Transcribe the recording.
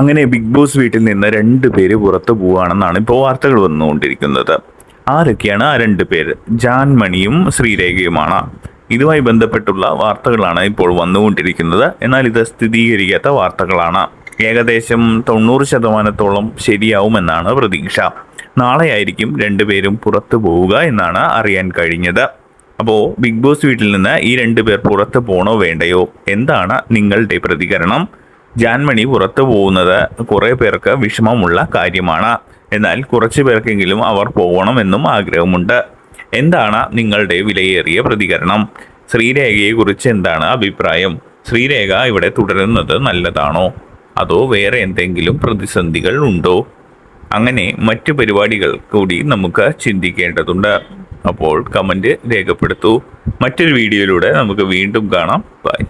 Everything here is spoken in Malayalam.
അങ്ങനെ ബിഗ് ബോസ് വീട്ടിൽ നിന്ന് രണ്ട് പേര് പുറത്തു പോവുകയാണെന്നാണ് ഇപ്പോൾ വാർത്തകൾ വന്നുകൊണ്ടിരിക്കുന്നത്. ആരൊക്കെയാണ് ആ രണ്ട് പേര്? ജാൻമണിയും ശ്രീരേഖയുമാണ്. ഇതുമായി ബന്ധപ്പെട്ടുള്ള വാർത്തകളാണ് ഇപ്പോൾ വന്നുകൊണ്ടിരിക്കുന്നത്. എന്നാൽ ഇത് സ്ഥിരീകരിക്കാത്ത വാർത്തകളാണ്. ഏകദേശം തൊണ്ണൂറ് ശതമാനത്തോളം ശരിയാവുമെന്നാണ് പ്രതീക്ഷ. നാളെയായിരിക്കും രണ്ടുപേരും പുറത്തു പോവുക എന്നാണ് അറിയാൻ കഴിഞ്ഞത്. അപ്പോൾ ബിഗ് ബോസ് വീട്ടിൽ നിന്ന് ഈ രണ്ടു പേർ പുറത്ത് പോണോ വേണ്ടയോ? എന്താണ് നിങ്ങളുടെ പ്രതികരണം? ജാൻമണി പുറത്തു പോകുന്നത് കുറേ പേർക്ക് വിഷമമുള്ള കാര്യമാണ്. എന്നാൽ കുറച്ചു പേർക്കെങ്കിലും അവർ പോകണമെന്നും ആഗ്രഹമുണ്ട്. എന്താണ് നിങ്ങളുടെ വിലയേറിയ പ്രതികരണം? ശ്രീരേഖയെക്കുറിച്ച് എന്താണ് അഭിപ്രായം? ശ്രീരേഖ ഇവിടെ തുടരുന്നത് നല്ലതാണോ? അതോ വേറെ എന്തെങ്കിലും പ്രതിസന്ധികൾ ഉണ്ടോ? അങ്ങനെ മറ്റു പരിപാടികൾ കൂടി നമുക്ക് ചിന്തിക്കേണ്ടതുണ്ട്. അപ്പോൾ കമന്റ് രേഖപ്പെടുത്തൂ. മറ്റൊരു വീഡിയോയിലൂടെ നമുക്ക് വീണ്ടും കാണാം. ബൈ